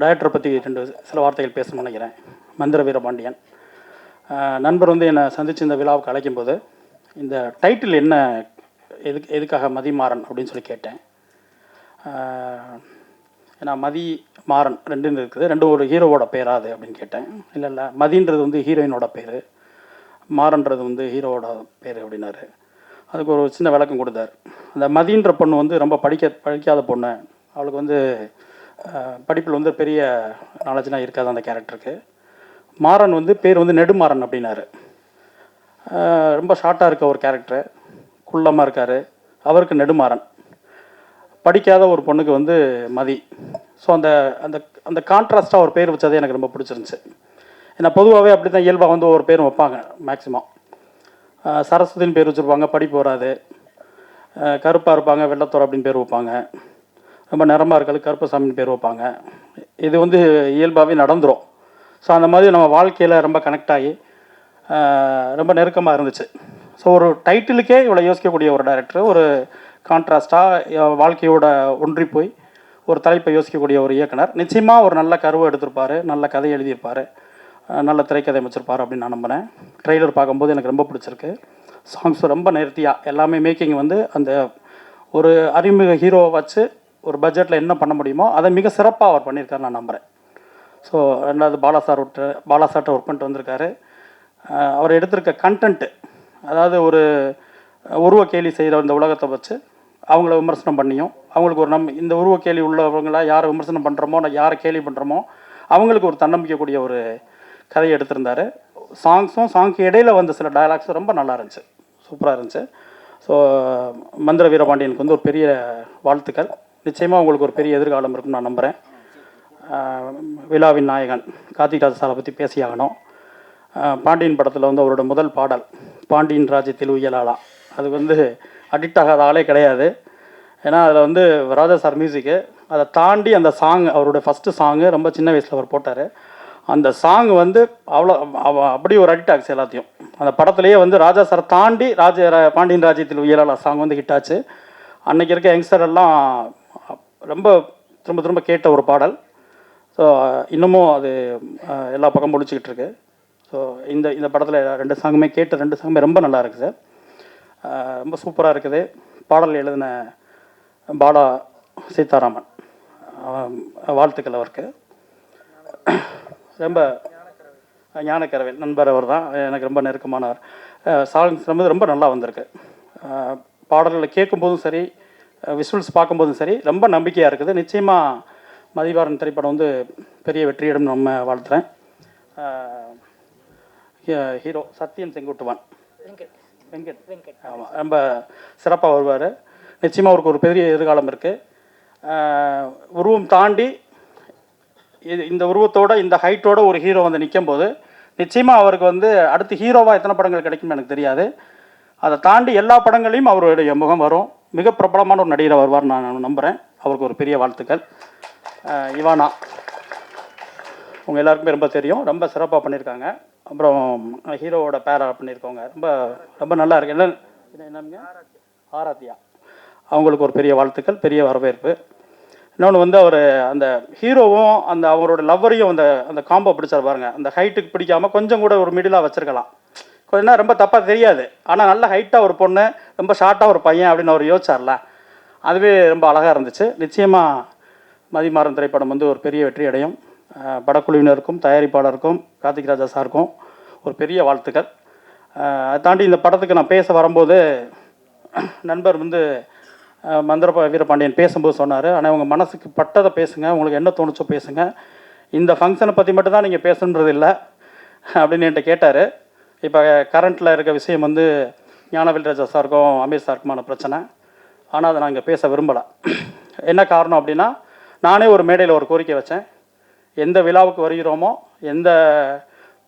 டைரக்டரை பற்றி ரெண்டு சில வார்த்தைகள் பேசணும்னு நினைக்கிறேன். மந்திர வீரபாண்டியன். நண்பர் வந்து என்னை சந்தித்து இந்த விழாவுக்கு அழைக்கும்போது இந்த டைட்டில் என்ன எதுக்கு எதுக்காக மதிமாறன் அப்படின்னு சொல்லி கேட்டேன். ஏன்னா மதி மாறன் ரெண்டுன்னு இருக்குது. ரெண்டும் ஒரு ஹீரோவோட பேரா அது அப்படின்னு கேட்டேன். இல்லை இல்லை மதின்றது வந்து ஹீரோயினோட பேர். மாறன்றது வந்து ஹீரோவோட பேர் அப்படின்னாரு. அதுக்கு ஒரு சின்ன விளக்கம் கொடுத்தாரு. அந்த மதின்ற பொண்ணு வந்து ரொம்ப படிக்க படிக்காத பொண்ணு. அவளுக்கு வந்து படிப்பில் வந்து பெரிய நாலேஜ்லாம் இருக்காது அந்த கேரக்டருக்கு மாறன் வந்து பேர் வந்து நெடுமாறன் அப்படின்னாரு. ரொம்ப ஷார்ட்டாக இருக்க ஒரு கேரக்டர் குள்ளமாக இருக்கார். அவருக்கு நெடுமாறன். படிக்காத ஒரு பொண்ணுக்கு வந்து மதி. ஸோ அந்த அந்த அந்த கான்ட்ராஸ்ட்டாக ஒரு பேர் வச்சதே எனக்கு ரொம்ப பிடிச்சிருந்துச்சு. ஏன்னா பொதுவாகவே அப்படி தான் இயல்பாக வந்து ஒரு பேரும் வைப்பாங்க மேக்ஸிமம் சரஸ்வதின்னு பேர் வச்சுருப்பாங்க படிப்பு வராது. கருப்பாக இருப்பாங்க வெள்ளத்தோர் அப்படின்னு பேர் வைப்பாங்க. ரொம்ப நிறமாக இருக்கிறது கருப்பசாமின்னு பேர் வைப்பாங்க. இது வந்து இயல்பாகவே நடந்துரும். ஸோ அந்த மாதிரி நம்ம வாழ்க்கையில் ரொம்ப கனெக்ட் ஆகி ரொம்ப நெருக்கமாக இருந்துச்சு. ஸோ ஒரு டைட்டிலுக்கே இவ்வளோ யோசிக்கக்கூடிய ஒரு டைரக்டர் ஒரு கான்ட்ராஸ்டாக வாழ்க்கையோட ஒன்றி போய் ஒரு தலைப்பை யோசிக்கக்கூடிய ஒரு இயக்குனர். நிச்சயமாக ஒரு நல்ல கருவை எடுத்திருப்பார் நல்ல கதை எழுதியிருப்பார் நல்ல திரைக்கதை அமைச்சிருப்பார் அப்படின்னு நான் நம்பினேன் ட்ரெய்லர் பார்க்கும்போது எனக்கு ரொம்ப பிடிச்சிருக்கு. சாங்ஸ் ரொம்ப நேர்த்தியாக எல்லாமே மேக்கிங் வந்து அந்த ஒரு அறிமுக ஹீரோவை வச்சு ஒரு பட்ஜெட்டில் என்ன பண்ண முடியுமோ அதை மிக சிறப்பாக அவர் பண்ணியிருக்காரு நான் நம்புகிறேன் ஸோ ரெண்டாவது பாலா சார் விட்டு பாலா சார்ட்ட ஒர்க் பண்ணிட்டு வந்திருக்காரு. அவர் எடுத்திருக்க கண்டென்ட்டு அதாவது ஒரு உருவ கேலி செய்கிற இந்த உலகத்தை வச்சு அவங்கள விமர்சனம் பண்ணியும் அவங்களுக்கு ஒரு நம் இந்த உருவ கேலி உள்ளவங்கள யாரை விமர்சனம் பண்ணுறோமோ நான் யாரை கேலி பண்ணுறோமோ அவங்களுக்கு ஒரு தன்னம்பிக்கைக்கூடிய ஒரு கதையை எடுத்திருந்தாரு. சாங்ஸும் சாங்க்கு இடையில் வந்த சில டயலாக்ஸும் ரொம்ப நல்லா இருந்துச்சு. சூப்பராக இருந்துச்சு. ஸோ மந்திர வீரபாண்டியனுக்கு வந்து ஒரு பெரிய வாழ்த்துக்கள். நிச்சயமாக உங்களுக்கு ஒரு பெரிய எதிர்காலம் இருக்குன்னு நான் நம்புகிறேன் விழாவின் நாயகன் கார்த்திக் சாரை பற்றி பேசியாகணும். பாண்டியன் படத்தில் வந்து அவரோட முதல் பாடல் பாண்டியன் ராஜ்யத்தில் உயலாளா அது வந்து அடிக்ட் ஆகாத ஆளே கிடையாது. ஏன்னா அதில் வந்து ராஜா சார் மியூசிக்கு அதை தாண்டி அந்த சாங் அவரோட ஃபஸ்ட்டு சாங்கு ரொம்ப சின்ன வயசில் அவர் போட்டார். அந்த சாங் வந்து அவ்வளோ அவ- அப்படி ஒரு அடிக்ட் ஆகுச்சு எல்லாத்தையும். அந்த படத்துலேயே வந்து ராஜா சார் தாண்டி ராஜ பாண்டியன் ராஜ்யத்தில் உயலாளா சாங் வந்து ஹிட் ஆச்சு. அன்றைக்கி இருக்க யங்ஸ்டர் எல்லாம் ரொம்ப திரும்ப திரும்ப கேட்ட ஒரு பாடல். ஸோ இன்னமும் அது எல்லா பக்கம் முடிச்சுக்கிட்டு இருக்கு ஸோ இந்த இந்த படத்தில் ரெண்டு சாங்குமே கேட்ட ரெண்டு சாங்குமே ரொம்ப நல்லா இருக்குது சார். ரொம்ப சூப்பராக இருக்குது. பாடல் எழுதின பாலா சீதாராமன். வாழ்த்துக்கள் அவருக்கு. ரொம்ப ஞானக்கரவேல் நண்பர் அவர் தான். எனக்கு ரொம்ப நெருக்கமானவர். சாங்ஸ் வந்து ரொம்ப நல்லா வந்திருக்கு. பாடல்களை கேட்கும்போதும் சரி விஷுவல்ஸ் பார்க்கும்போதும் சரி ரொம்ப நம்பிக்கையாக இருக்குது. நிச்சயமாக மதிவாரன் திரைப்படம் வந்து பெரிய வெற்றியிடம் நம்ம வாழ்த்துறேன். ஹீரோ சத்யன் செங்குட்டுவான். வெங்கட். ஆமாம் ரொம்ப சிறப்பாக வருவார். நிச்சயமாக அவருக்கு ஒரு பெரிய எதிர்காலம் இருக்குது உருவம் தாண்டி இது இந்த உருவத்தோட இந்த ஹைட்டோட ஒரு ஹீரோ வந்து நிற்கும்போது நிச்சயமாக அவருக்கு வந்து அடுத்து ஹீரோவாக எத்தனை படங்கள் கிடைக்கும்னு எனக்கு தெரியாது. அதை தாண்டி எல்லா படங்களையும் அவருடைய முகம் வரும். மிக பிரபலமான ஒரு நடிகரை வருவார் நான் நம்புகிறேன் அவருக்கு ஒரு பெரிய வாழ்த்துக்கள். இவானா. உங்கள் எல்லாருக்குமே ரொம்ப தெரியும். ரொம்ப சிறப்பாக பண்ணியிருக்காங்க அப்புறம் ஹீரோவோட பேரா பண்ணியிருக்கவங்க ரொம்ப ரொம்ப நல்லா இருக்கு. என்ன என்ன- என்னங்க? ஆராத்தியா அவங்களுக்கு ஒரு பெரிய வாழ்த்துக்கள் பெரிய வரவேற்பு. இன்னொன்று வந்து அவர் அந்த ஹீரோவும் அந்த அவரோட லவ்வரையும் அந்த அந்த காம்போ பிடிச்சார் பாருங்க. அந்த ஹைட்டுக்கு பிடிக்காமல் கொஞ்சம் கூட ஒரு மிடிலாக வச்சுருக்கலாம். கொஞ்சம் ரொம்ப தப்பாக தெரியாது. ஆனால் நல்ல ஹைட்டாக ஒரு பொண்ணு ரொம்ப ஷார்ட்டாக ஒரு பையன் அப்படின்னு அவர் யோசிச்சார்ல. அதுவே ரொம்ப அழகாக இருந்துச்சு. நிச்சயமாக மதிமாறன் திரைப்படம் வந்து ஒரு பெரிய வெற்றி அடையும். படக்குழுவினருக்கும் தயாரிப்பாளருக்கும் கார்த்திக் ராஜா சாருக்கும் ஒரு பெரிய வாழ்த்துக்கள். அதை தாண்டி இந்த படத்துக்கு நான் பேச வரும்போது நண்பர் வந்து மந்திர வீரபாண்டியன் பேசும்போது சொன்னார். ஆனால் உங்கள் மனசுக்கு பட்டதை பேசுங்க உங்களுக்கு என்ன தோணுச்சோ பேசுங்க. இந்த ஃபங்க்ஷனை பற்றி மட்டும் தான் நீங்கள் பேசணுன்றது இல்லை அப்படின்னு என்கிட்ட கேட்டார். இப்போ கரண்ட்டில் இருக்க விஷயம் வந்து ஞானவேல் ராஜா சாருக்கும் அமீர் சாருக்குமான பிரச்சனை. ஆனால் அதை நான் இங்கே பேச விரும்பலை. என்ன காரணம் அப்படின்னா நானே ஒரு மேடையில் ஒரு கோரிக்கை வச்சேன். எந்த விழாவுக்கு வருகிறோமோ எந்த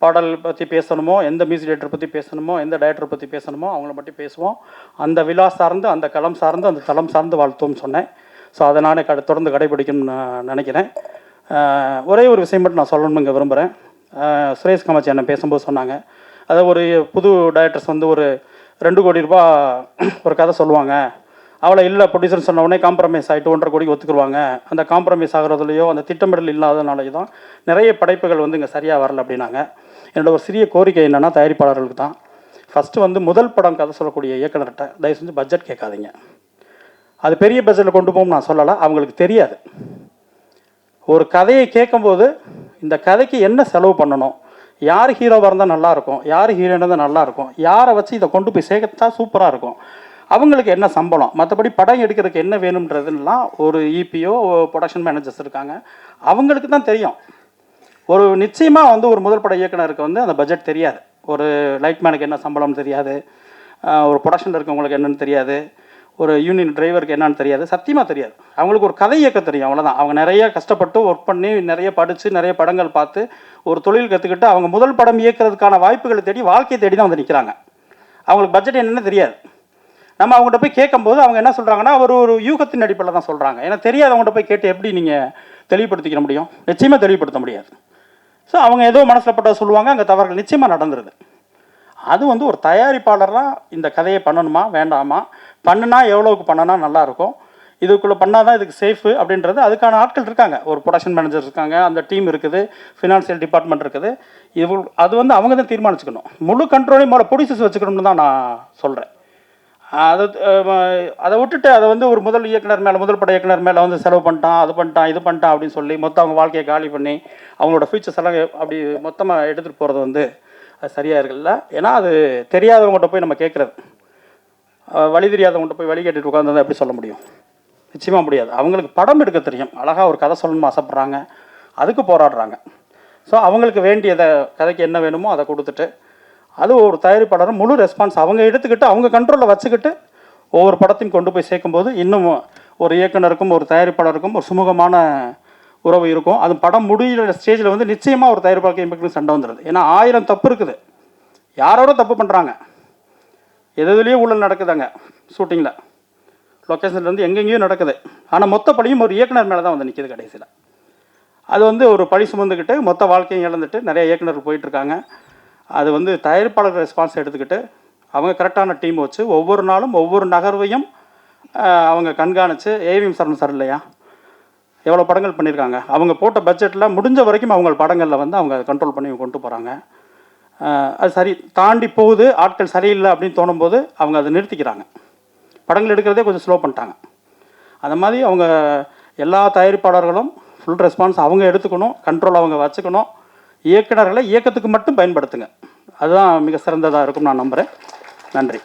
பாடல் பற்றி பேசணுமோ எந்த மியூசிக் டைரக்டர் பற்றி பேசணுமோ எந்த டைரக்டர் பற்றி பேசணுமோ அவங்கள பற்றி பேசுவோம். அந்த விழா சார்ந்து அந்த களம் சார்ந்து அந்த தளம் சார்ந்து வாழ்த்துவோம்னு சொன்னேன். ஸோ அதை நானே கடை தொடர்ந்து கடைபிடிக்கணும்னு நான் நினைக்கிறேன். ஒரே ஒரு விஷயம் மட்டும் நான் சொல்லணும்னு இங்கே விரும்புகிறேன் சுரேஷ் கமாச்சி என்ன பேசும்போது சொன்னாங்க. அதாவது ஒரு புது டைரக்டர்ஸ் வந்து ஒரு ரெண்டு கோடி ரூபா ஒரு கதை சொல்லுவாங்க. அவளை இல்லை ப்ரொடியூசர் சொன்ன உடனே காம்ப்ரமைஸ் ஆகிட்டு ஒன்றரை கோடிக்கு ஒத்துக்குருவாங்க. அந்த காம்ப்ரமைஸ் ஆகிறதுலையோ அந்த திட்டமிடல் இல்லாதனாலேயோ தான் நிறைய படைப்புகள் வந்து இங்கே சரியாக வரல அப்படின்னாங்க. என்னோட ஒரு சிறிய கோரிக்கை என்னென்னா தயாரிப்பாளர்களுக்கு தான். ஃபஸ்ட்டு வந்து முதல் படம் கதை சொல்லக்கூடிய இயக்குனர்கிட்ட தயவு செஞ்சு பட்ஜெட் கேட்காதீங்க. அது பெரிய பட்ஜெட்டில் கொண்டு போகும் நான் சொல்லலை அவங்களுக்கு தெரியாது. ஒரு கதையை கேட்கும்போது இந்த கதைக்கு என்ன செலவு பண்ணணும்? யார் ஹீரோவாக இருந்தால் நல்லாயிருக்கும் யார் ஹீரோயின் இருந்தால் நல்லாயிருக்கும் யாரை வச்சு இதை கொண்டு போய் சேர்த்தா சூப்பராக இருக்கும். அவங்களுக்கு என்ன சம்பளம் மற்றபடி படம் எடுக்கிறதுக்கு என்ன வேணுன்றதுலாம் ஒரு இபிஓ ப்ரொடக்ஷன் மேனேஜர்ஸ் இருக்காங்க. அவங்களுக்கு தான் தெரியும். ஒரு நிச்சயமாக வந்து ஒரு முதல் பட இயக்குனருக்கு வந்து அந்த பட்ஜெட் தெரியாது. ஒரு லைட்மேனுக்கு என்ன சம்பளம் தெரியாது. ஒரு ப்ரொடக்ஷனில் இருக்கவங்களுக்கு என்னன்னு தெரியாது. ஒரு யூனியன் டிரைவருக்கு என்னன்னு தெரியாது. சத்தியமாக தெரியாது. அவங்களுக்கு ஒரு கதை இயக்க தெரியும். அவ்வளோதான் அவங்க நிறைய கஷ்டப்பட்டு ஒர்க் பண்ணி நிறைய படித்து நிறைய படங்கள் பார்த்து ஒரு தொழில் கற்றுக்கிட்டு அவங்க முதல் படம் இயக்கிறதுக்கான வாய்ப்புகளை தேடி வாழ்க்கையை தேடி தான் வந்து நிற்கிறாங்க அவங்களுக்கு பட்ஜெட் என்னென்னு தெரியாது. நம்ம அவங்ககிட்ட போய் கேட்கும்போது அவங்க என்ன சொல்கிறாங்கன்னா ஒரு ஒரு யூகத்தின் அடிப்படையில் தான் சொல்கிறாங்க ஏன்னா தெரியாதவங்ககிட்ட போய் கேட்டு எப்படி நீங்கள் தெளிவுபடுத்திக்க முடியும்? நிச்சயமாக தெளிவுபடுத்த முடியாது. ஸோ அவங்க ஏதோ மனசில் பட்டால் சொல்லுவாங்க அங்கே தவறுகள் நிச்சயமாக நடந்துருது. அது வந்து ஒரு தயாரிப்பாளராக இந்த கதையை பண்ணணுமா வேண்டாமா? பண்ணுனா எவ்வளோவுக்கு பண்ணனா நல்லாயிருக்கும். இதுக்குள்ளே பண்ணால் தான் இதுக்கு சேஃபு அப்படின்றது. அதுக்கான ஆட்கள் இருக்காங்க. ஒரு ப்ரொடக்ஷன் மேனேஜர் இருக்காங்க. அந்த டீம் இருக்குது. ஃபினான்ஷியல் டிபார்ட்மெண்ட் இருக்குது. இது அது வந்து அவங்க தான் தீர்மானிச்சுக்கணும். முழு கண்ட்ரோலையும் மேலே ப்ரொடியூசர்ஸ் வச்சுக்கணும்னு தான் நான் சொல்கிறேன் அதை அதை விட்டுட்டு அதை வந்து ஒரு முதல் இயக்குனர் மேலே முதல் பட இயக்குனர் மேலே வந்து செலவு பண்ணிட்டான் அது பண்ணிட்டான் இது பண்ணிட்டான் அப்படின்னு சொல்லி மொத்தம் அவங்க வாழ்க்கையை காலி பண்ணி அவங்களோட ஃபியூச்சர்ஸ் எல்லாம் அப்படி மொத்தமாக எடுத்துகிட்டு போகிறது வந்து அது சரியாக இருக்குல்ல. ஏன்னா அது தெரியாதவங்ககிட்ட போய் நம்ம கேட்குறது வழி தெரியாதவங்ககிட்ட போய் வழி கேட்டுட்டு உட்காந்து எப்படி சொல்ல முடியும்? நிச்சயமாக முடியாது. அவங்களுக்கு படம் எடுக்க தெரியும். அழகாக ஒரு கதை சொல்லணும்னு ஆசைப்பட்றாங்க. அதுக்கு போராடுறாங்க. ஸோ அவங்களுக்கு வேண்டியதை கதைக்கு என்ன வேணுமோ அதை கொடுத்துட்டு அது ஒரு தயாரிப்பாளரும் முழு ரெஸ்பான்ஸ் அவங்க எடுத்துக்கிட்டு அவங்க கண்ட்ரோலில் வச்சுக்கிட்டு ஒவ்வொரு படத்தையும் கொண்டு போய் சேர்க்கும்போது இன்னும் ஒரு இயக்குனருக்கும் ஒரு தயாரிப்பாளருக்கும் ஒரு சுமூகமான உறவு இருக்கும். அது படம் முடிகிற ஸ்டேஜில் வந்து நிச்சயமாக ஒரு தயாரிப்பாளருக்கு இம்பெக்ட் சண்டை வந்துடுது ஏன்னா ஆயிரம் தப்பு இருக்குது. யாரோட தப்பு பண்ணுறாங்க எது எதுலேயும் ஊழல் நடக்குதாங்க ஷூட்டிங்கில் லொக்கேஷன்லேருந்து எங்கெங்கேயோ நடக்குது. ஆனால் மொத்த பழியும் ஒரு இயக்குனர் மேலே தான் வந்து நிற்கிது கடைசியில். அது வந்து ஒரு பழி சுமந்துக்கிட்டு மொத்த வாழ்க்கையும் இழந்துட்டு நிறைய இயக்குனர் போயிட்டுருக்காங்க. அது வந்து தயாரிப்பாளர் ரெஸ்பான்ஸ் எடுத்துக்கிட்டு அவங்க கரெக்டான டீம் வச்சு ஒவ்வொரு நாளும் ஒவ்வொரு நகர்வையும் அவங்க கண்காணித்து ஏவிஎம் சரண் சார் இல்லையா? எவ்வளோ படங்கள் பண்ணியிருக்காங்க. அவங்க போட்ட பட்ஜெட்டில் முடிஞ்ச வரைக்கும் அவங்க படங்களில் வந்து அவங்க கண்ட்ரோல் பண்ணி கொண்டு போகிறாங்க அது சரி தாண்டி போகுது ஆட்கள் சரியில்லை அப்படின்னு தோணும்போது அவங்க அதை நிறுத்திக்கிறாங்க. படங்கள் எடுக்கிறதே கொஞ்சம் ஸ்லோ பண்ணிட்டாங்க. அந்த மாதிரி அவங்க எல்லா தயாரிப்பாளர்களும் ஃபுல் ரெஸ்பான்ஸ் அவங்க எடுத்துக்கணும் கண்ட்ரோல் அவங்க வச்சுக்கணும். இயக்குனர்களை இயக்கத்துக்கு மட்டும் பயன்படுத்துங்க. அதுதான் மிக சிறந்ததாக இருக்கும் நான் நம்புகிறேன் நன்றி.